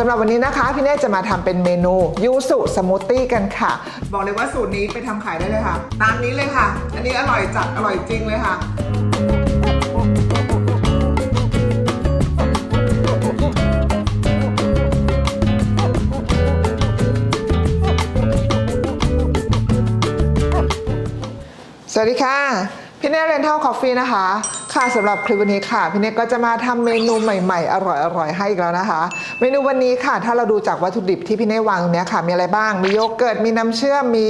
สำหรับวันนี้นะคะ พี่เน่จะมาทำเป็นเมนูยูสุสมูทตี้กันค่ะ บอกเลยว่าสูตรนี้ไปทำขายได้เลยค่ะ ตามนี้เลยค่ะ อันนี้อร่อยจัดอร่อยจริงเลยค่ะสวัสดีค่ะ พี่เน่เรนเทลคอฟฟี่นะคะ ค่ะสำหรับคลิปวันนี้ค่ะ พี่เน่ก็จะมาทำเมนูใหม่ๆ อร่อยๆให้อีกแล้วนะคะ เมนูวันนี้ค่ะ ถ้าเราดูจากวัตถุดิบที่พี่เน่วางตรงเนี้ยค่ะ มีอะไรบ้าง มีโยเกิร์ต มีน้ำเชื่อม มี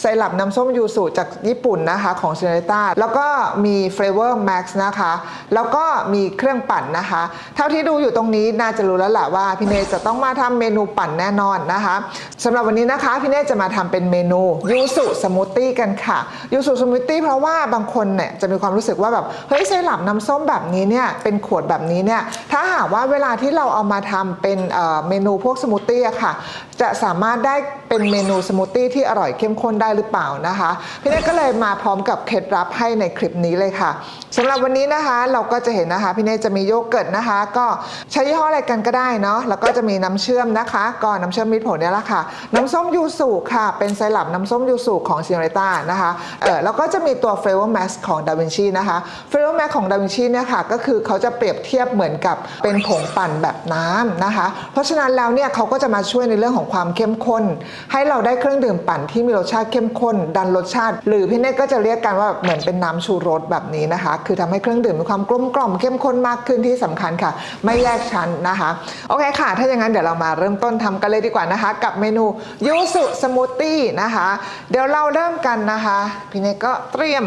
ไซรัปน้ำส้มยูสุจากญี่ปุ่นนะคะของเซเนต้า แล้วก็มีเฟรเวอร์แม็กซ์นะคะ แล้วก็มีเครื่องปั่นนะคะ เท่าที่ดูอยู่ตรงนี้น่าจะรู้แล้วแหละว่าพี่เน่จะต้องมาทำเมนูปั่นแน่นอนนะคะสำหรับวันนี้นะคะพี่เน่จะมาทำเป็นเมนูยูสุสมูทตี้กันค่ะ ยูสุสมูทตี้เพราะว่าบางคนเนี่ยจะมีความรู้สึกว่าแบบเฮ้ยไซลับน้ำส้มแบบนี้เนี่ยเป็นขวดแบบนี้เนี่ยถ้าหากว่าเวลาที่เราเอามาทำเป็นเอ่อเมนูพวกสมูทตี้อะค่ะ จะสามารถได้เป็นเมนูสมูทตี้ที่อร่อยเข้มข้นได้หรือเปล่านะคะพี่เน่ก็เลยมาพร้อมกับเคล็ดลับให้ในคลิปนี้เลยค่ะสำหรับวันนี้นะคะเราก็จะเห็นนะคะพี่เน่จะมีโยเกิร์ตนะคะ ก็ใช้ยี่ห้ออะไรกันก็ได้เนาะแล้วก็จะมีน้ำเชื่อมนะคะก็น้ำเชื่อมมิตรผลเนี่ยแหละค่ะ น้ำส้มยูสุค่ะ เป็นไซรัปน้ำส้มยูสุของซิโนเรต้านะคะเออแล้วก็จะมีตัวเฟรเวอร์แมสของดาวินชีนะคะเฟรเวอร์แมสของดาวินชีเนี่ยค่ะก็คือเขาจะเปรียบเทียบเหมือนกับเป็นผงปั่นแบบน้ำนะคะ เพราะฉะนั้นแล้วเนี่ยเขาก็จะมาช่วยในเรื่องของความเข้มข้น ให้เราได้เครื่องดื่มปั่นที่มีรสชาติเข้มข้น ดันรสชาติ หรือพี่เน่ก็จะเรียกกันว่าเหมือนเป็นน้ำชูรสแบบนี้นะคะ คือทำให้เครื่องดื่มมีความกลมกล่อมเข้มข้นมากขึ้นที่สำคัญค่ะ ไม่แยกชั้นนะคะโอเคค่ะ ถ้าอย่างนั้นเดี๋ยวเรามาเริ่มต้นทำกันเลยดีกว่านะคะ กับเมนูยูสุสมูทตี้นะคะ เดี๋ยวเราเริ่มกันนะคะพี่เน่ก็เตรียม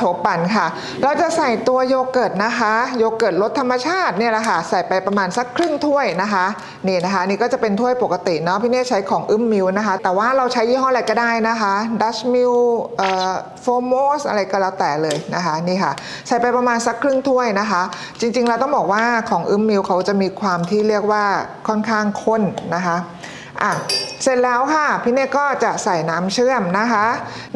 โถปั่นค่ะ เราจะใส่ตัวโยเกิร์ตนะคะ โยเกิร์ตรสธรรมชาติเนี่ยแหละค่ะ ใส่ไปประมาณสักครึ่งถ้วยนะคะ นี่นะคะ นี่ก็จะเป็นถ้วยปกติเนาะ พี่เน่ใช้ของอึมมิวนะคะ แต่ว่าเราใช้ยี่ห้ออะไรก็ได้นะคะดัชมิลเอ่อโฟมอสอะไรก็แล้วแต่เลยนะคะ นี่ค่ะ ใส่ไปประมาณสักครึ่งถ้วยนะคะ จริงๆเราต้องบอกว่าของอึมมิวเขาจะมีความที่เรียกว่าค่อนข้างข้นนะคะ อะเสร็จแล้วค่ะพี่เน่ก็จะใส่น้ำเชื่อมนะคะ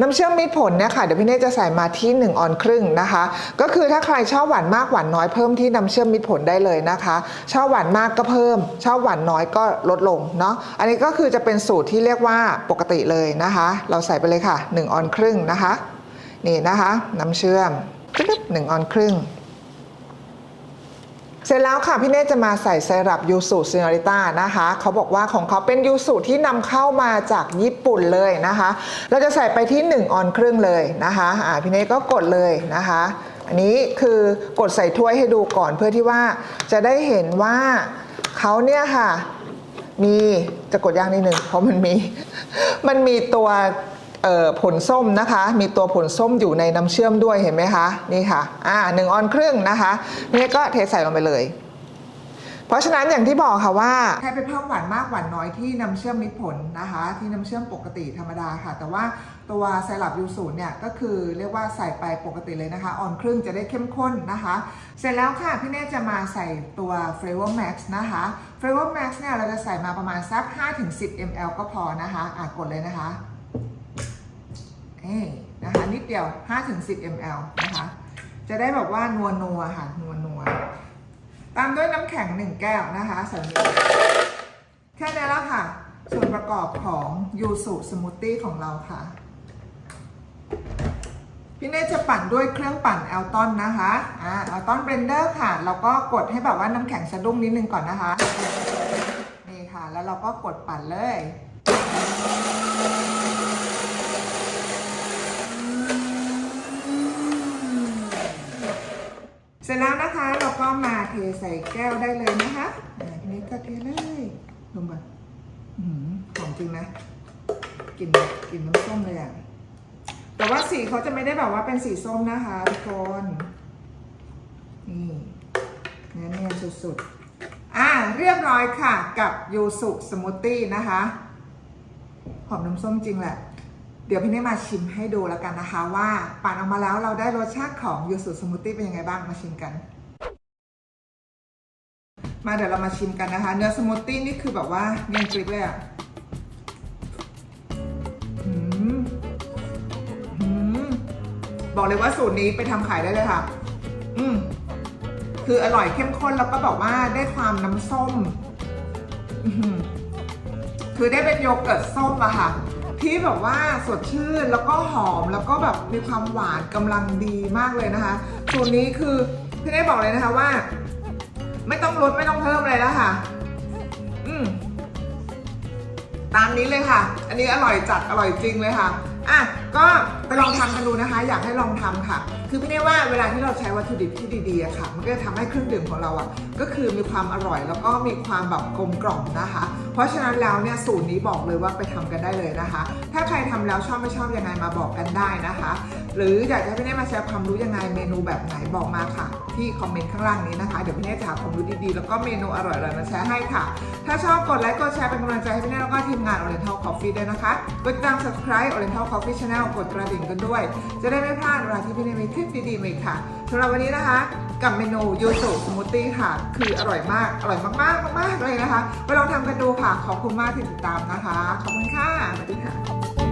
น้ำเชื่อมมิตรผลเนี่ยค่ะเดี๋ยวพี่เน่จะใส่มาที่1ออนครึ่งนะคะ ก็คือถ้าใครชอบหวานมากหวานน้อยเพิ่มที่น้ำเชื่อมมิตรผลได้เลยนะคะ ชอบหวานมากก็เพิ่ม ชอบหวานน้อยก็ลดลงเนาะอันนี้ก็คือจะเป็นสูตรที่เรียกว่าปกติเลยนะคะ เราใส่ไปเลยค่ะ1ออนครึ่งนะคะ นี่นะคะ น้ำเชื่อมปึ๊บหนึ่งออนครึ่ง เสร็จแล้วค่ะพี่เน่จะมาใส่ไซรัปยูสุซินอริต้านะคะเขาบอกว่าของเขาเป็นยูสุที่นำเข้ามาจากญี่ปุ่นเลยนะคะ เราจะใส่ไปที่ 1 ออนครึ่งเลยนะคะอ่าพี่เน่ก็กดเลยนะคะ อันนี้คือกดใส่ถ้วยให้ดูก่อนเพื่อที่ว่าจะได้เห็นว่าเขาเนี่ยค่ะมีจะกดย่างนิดนึงเพราะมันมี มันมีตัว ผลส้มนะคะ มีตัวผลส้มอยู่ในน้ำเชื่อมด้วยเห็นไหมคะนี่ค่ะอ่าหนึ่งออนครึ่งนะคะนี่ก็เทใส่ลงไปเลย เพราะฉะนั้นอย่างที่บอกค่ะว่าแค่ไปเพิ่มหวานมากหวานน้อยที่น้ำเชื่อมมิตรผลนะคะ ที่น้ำเชื่อมปกติธรรมดาค่ะ แต่ว่าตัวไซรัปยูสูเนี่ยก็คือเรียกว่าใส่ไปปกติเลยนะคะ ออนครึ่งจะได้เข้มข้นนะคะ เสร็จแล้วค่ะ พี่เน่จะมาใส่ตัว Flavor Max นะคะ Flavor Max เนี่ยเราจะใส่มาประมาณสัก 5-10 ml ก็พอนะคะอะกดเลยนะคะ เอ้นะคะนิดเดียว 5-10 ml นะคะ จะได้แบบว่านัวนัวค่ะนัวนัวตามด้วยน้ำแข็งหนึ่งแก้วนะคะส่ลงไปแค่นี้แล้วค่ะ ส่วนประกอบของยูสุสมูทตี้ของเราค่ะ พี่เนจะปั่นด้วยเครื่องปั่นแอลตันนะคะอ่าแอลตันเบรนเดอร์ค่ะเราก็กดให้แบบว่าน้ำแข็งสะดุ้งนิดนึงก่อนนะคะ นี่ค่ะ แล้วเราก็กดปั่นเลย เสร็จแล้วนะคะเราก็มาเท ใส่แก้วได้เลยนะคะทีนี้ก็เทเลยลงไปหอมจริงนะกลิ่นกลิ่นน้ำส้มเลยอะแต่ว่าสีเขาจะไม่ได้แบบว่าเป็นสีส้มนะคะทุกคนนี่เนื้อเนียนสุดๆอ่าเรียบร้อยค่ะกับยูสุสมูทตี้นะคะหอมน้ำส้มจริงแหละ เดี๋ยวพี่เน่มาชิมให้ดูแล้วกันนะคะ ว่าปั่นออกมาแล้วเราได้รสชาติของยูสุสมูทตี้เป็นยังไงบ้างมาชิมกัน มาเดี๋ยวเรามาชิมกันนะคะ เนื้อสมูทตี้นี่คือแบบว่าเนียนกริบเลยอะ่ะบอกเลยว่าสูตรนี้ไปทำขายได้เลยค่ะ อืมคืออร่อยเข้มข้นแล้วก็บอกว่าได้ความน้ำส้ม คือได้เป็นโยเกิร์ตส้มอะค่ะ ที่แบบว่าสดชื่นแล้วก็หอมแล้วก็แบบมีความหวานกำลังดีมากเลยนะคะส่วนนี้คือพี่ได้บอกเลยนะคะว่า ไม่ต้องลดไม่ต้องเพิ่มอะไรแล้วค่ะ อืมตามนี้เลยค่ะ อันนี้อร่อยจัดอร่อยจริงเลยค่ะ อะ ก็ไปลองทำกันดูนะคะ อยากให้ลองทำค่ะ คือพี่เน่ว่าเวลาที่เราใช้วัตถุดิบที่ดีๆอะค่ะ มันก็จะทำให้เครื่องดื่มของเราอะก็คือมีความอร่อยแล้วก็มีความแบบกลมกล่อมนะคะ เพราะฉะนั้นแล้วเนี่ยสูตรนี้บอกเลยว่าไปทำกันได้เลยนะคะ ถ้าใครทำแล้วชอบไม่ชอบยังไงมาบอกกันได้นะคะ หรืออยากจะให้พี่เน่มาแชร์ความรู้ยังไงเมนูแบบไหนบอกมาค่ะ ที่คอมเมนต์ข้างล่างนี้นะคะเดี๋ยวพี่เน่จะหาความรู้ดีๆแล้วก็เมนูอร่อยๆมาแชร์ให้ค่ะ ถ้าชอบกดไลค์กดแชร์เป็นกำลังใจให้พี่เน่แล้วก็ทีมงาน Oriental Coffee ด้วยนะคะกดติดตาม subscribe Oriental Coffee Channel กดกระดิ่งกันด้วย จะได้ไม่พลาดเวลาที่พี่เน่มีคลิปดีๆไหมค่ะสำหรับวันนี้นะคะ กับเมนูโยูสุสมูทตี้ค่ะ คืออร่อยมาก อร่อยมากๆมากๆเลยนะคะ ไปลองทำกันดูค่ะ ขอบคุณมากที่ติดตามนะคะ ขอบคุณค่ะสวัสดีค่ะ